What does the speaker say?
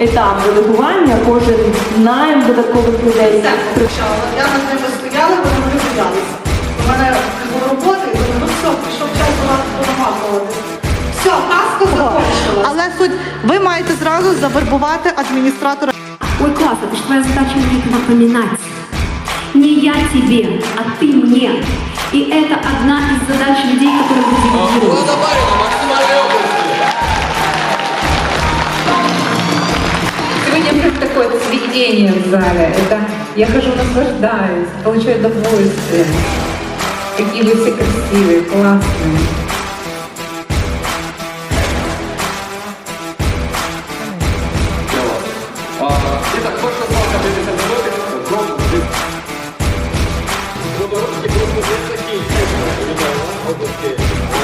етап делегування, кожен найм додаткових людей. Все, почала. Я над ними стояла, вони мене боялися. У мене було роботи, і думаю, ну все, пішов час намахувати. Все, казка закончилась. Але суть, ви маєте зразу завербувати адміністратора. Ой, классно, потому что твоя задача мне это напоминать. Не я тебе, а ты мне. И это одна из задач людей, которые вы делегируете. наслаждение в зале, это я хожу наслаждаюсь, получаю удовольствие. Какие вы все красивые, классные. Белорусский просто